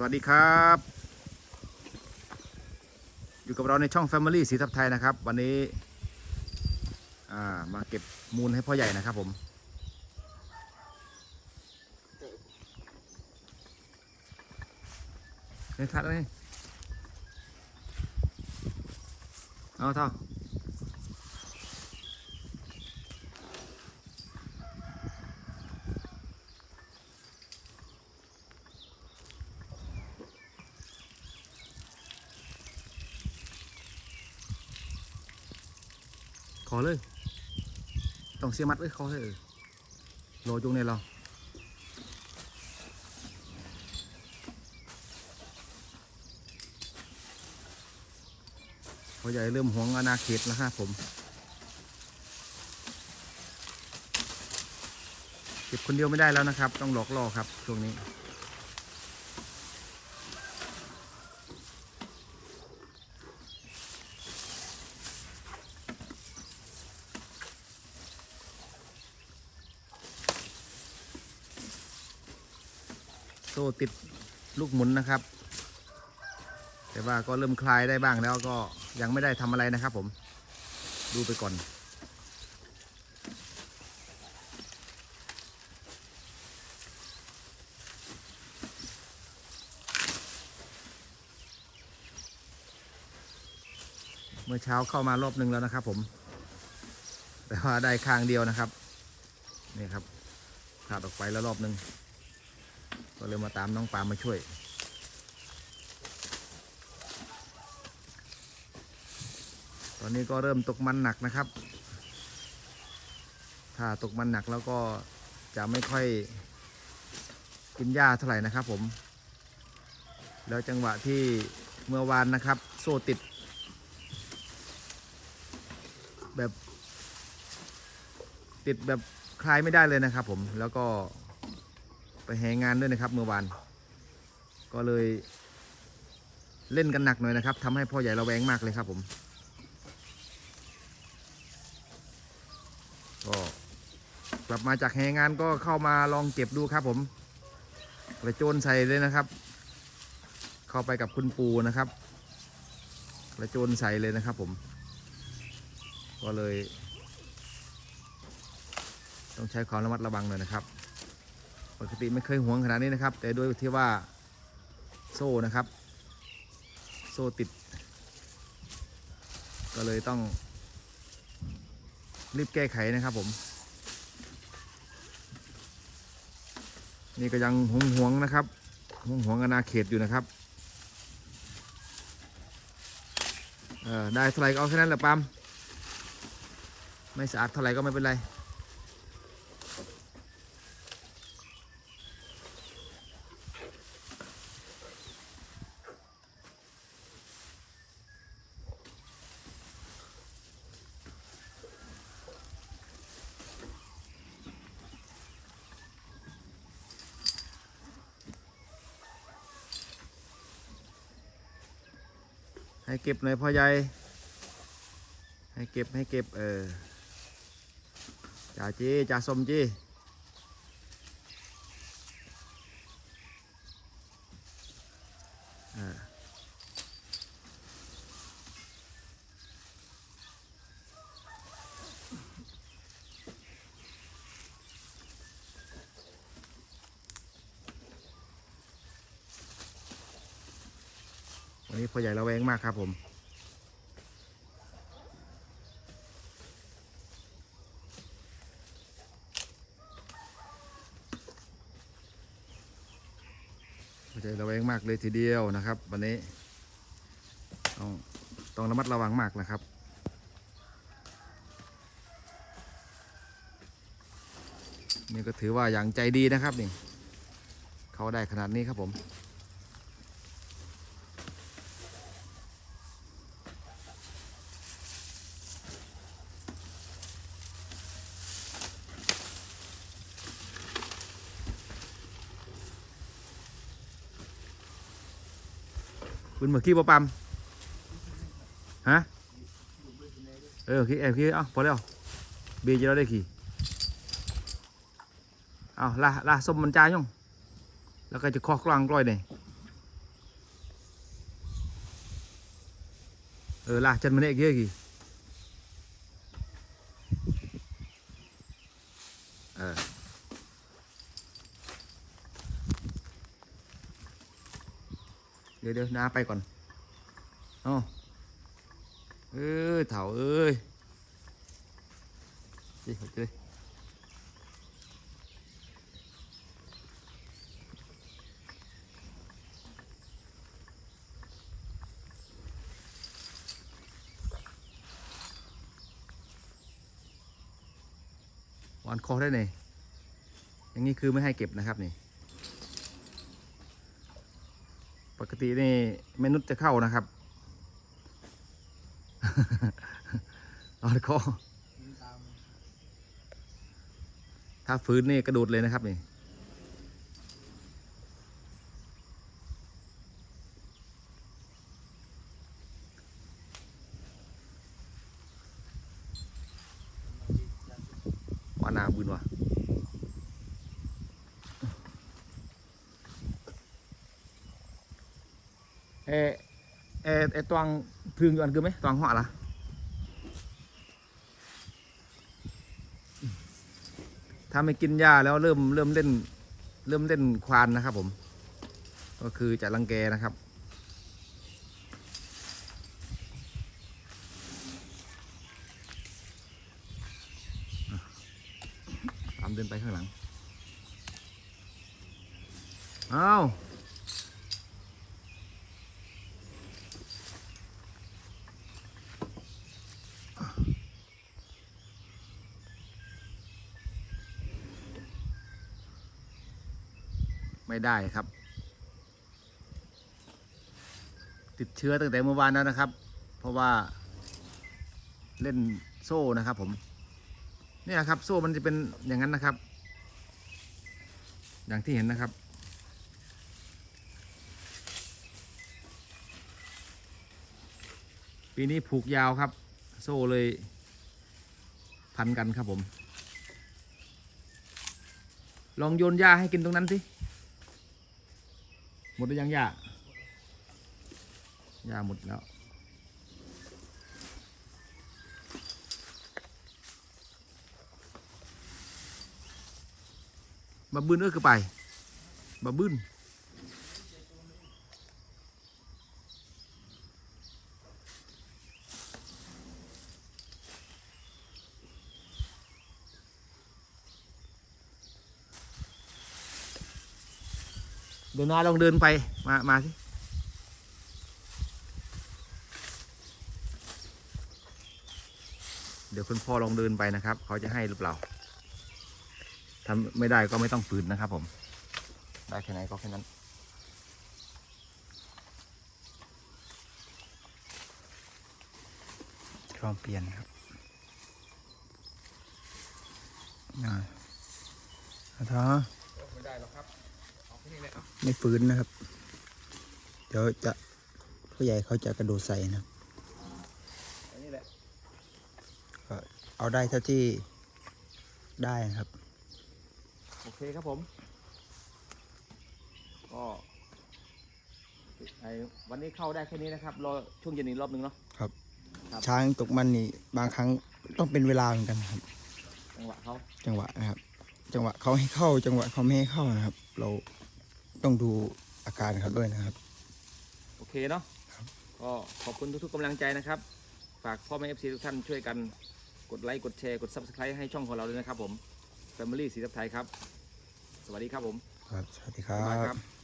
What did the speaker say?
สวัสดีครับ อยู่กับเราในช่อง Family สีทับไทยนะครับ วันนี้ามาเก็บมูลให้พ่อใหญ่นะครับผมเฮ้ยทัดเลยเอาเท่า ขอเลย ต้องเสียมัดเลยขอเลยเออโลจุงเนี่ยเราพอใหญ่เริ่มหวงอาณาเขตแล้วครับผมเก็บคนเดียวไม่ได้แล้วนะครับ ต้องหลอกล่อครับช่วงนี้ ซ่ติดลูกหมุนนะครับ แต่ว่าก็เริ่มคลายได้บ้างแล้วก็ยังไม่ได้ทำอะไรนะครับผมดูไปก่อน เมื่อเช้าเข้ามารอบหนึ่งแล้วนะครับผม แต่ว่าได้ข้างเดียวนะครับ นี่ครับขาดออกไปแล้วรอบหนึ่ง ก็เลยมาตามน้องปาล์มมาช่วย ตอนนี้ก็เริ่มตกมันหนักนะครับ ถ้าตกมันหนักแล้วก็จะไม่ค่อยกินหญ้าเท่าไหร่นะครับผม แล้วจังหวะที่เมื่อวานนะครับ โซ่ติด แบบ ติดแบบคลายไม่ได้เลยนะครับผมแล้วก็ ไปแหงานด้วยนะครับ เมื่อวาน ก็เลย เล่นกันหนักหน่อยนะครับทำให้พ่อใหญ่ระแวงมากเลยครับผมก็กลับมาจากแหงานก็เข้ามาลองเก็บดูครับผมกระโจนใส่เลยนะครับ เข้าไปกับคุณปูนะครับกระโจนใส่เลยนะครับผม ก็เลย ต้องใช้ความระมัดระวังหน่อยนะครับ ปกติไม่เคยห่วงขนาดนี้นะครับ แต่ด้วยที่ว่าโซ่นะครับ โซ่ติด ก็เลยต้อง รีบแก้ไขนะครับผม นี่ก็ยังห่วงห่วงนะครับห่วงห่วงอาณาเขตอยู่นะครับได้เท่าไหร่ก็เอาแค่นั้นแหละปั๊มไม่สะอาดเท่าไหร่ก็ไม่เป็นไร ให้เก็บหน่อยพ่อใหญ่ให้เก็บให้เก็บเออจ่าจีจ่าสมจีเออ วันนี้พ่อใหญ่ระแวงมากครับผมเข้าใจระแวงมากเลยทีเดียวนะครับ วันนี้ต้องต้องระมัดระวังมากนะครับนี่ก็ถือว่าอย่างใจดีนะครับนี่ เขาได้ขนาดนี้ครับผม บุญมาขี้บ่ปั๊มฮะเออขี้แอบขี้เอ้าพอแล้วเบียจะได้ขี่เอาละละสมบรรจายงแล้วก็จะคอกลางกล้อยนี่เออละจันมันเอกเยอะกี่ เดี๋ยวเดี๋ยวนาไปก่อนเอเอ้ยเถ่าเอ้ยดิไปเลยอ่นคอได้เลยอย่างนี้คือไม่ให้เก็บนะครับนี่ ปก ตินี่มนุษย์จะเข้านะครับวันคอถ้าฟื้นนี่กระโดดเลยนะครับนี่ว่านาบืนว่ะ เอเอเอตวงพึงอยู่อันคือไหมตวงเหาะละถ้าไม่กินหญ้าแล้วเริ่มเริ่มเล่น เริ่มเล่นควานนะครับผม ก็คือจะรังแกนะครับตามเดินไปข้างหลังเอา ไม่ได้ครับ ติดเชื้อตั้งแต่เมื่อวานแล้วนะครับ เพราะว่าเล่นโซ่นะครับ ผมเนี่ยครับ โซ่มันจะเป็นอย่างนั้นนะครับ อย่างที่เห็นนะครับ ปีนี้ผูกยาวครับ โซ่เลยพันกันครับผม ลองโยนหญ้าให้กินตรงนั้นสิ หมดหรือยังหญ้าหญ้าหมดแล้วบะบึ้นก็คือไปบะบึ้น ดี๋ยวนาลองเดินไปมามาสิเดี๋ยวคุณพ่อลองเดินไปนะครับ เขาจะให้หรือเปล่าทำไม่ได้ก็ไม่ต้องฝืนนะครับผม ได้แค่ไหนก็แค่นั้น ลองเปลี่ยนครับอ่าเอาท้อ ไม่ฟื้นนะครับ เดี๋ยวจะผู้ใหญ่เขาจะกระโดดใส่นะครับอันนี้แหละก็เอาได้เท่าที่ได้นะครับ โอเคครับผม ก็ไอ้วันนี้เข้าได้แค่นี้นะครับ รอช่วงเย็นอีกรอบหนึ่งเนาะ ครับ ช้างตกมันนี่บางครั้งต้องเป็นเวลาเหมือนกันครับ จังหวะเขาจังหวะนะครับ จังหวะเขาให้เข้า จังหวะเขาไม่ให้เข้านะครับ เรา ต้องดูอาการเขาด้วยนะครับ โอเคเนาะก็ขอบคุณทุกๆกำลังใจนะครับ ฝากพ่อแม่เอฟซีทุกท่านช่วยกันกดไลค์กดแชร์กด subscribe ให้ช่องของเราด้วยนะครับผม Family สีทับไทยครับ สวัสดีครับผม ครับ สวัสดีครับ๊ายบายบครับ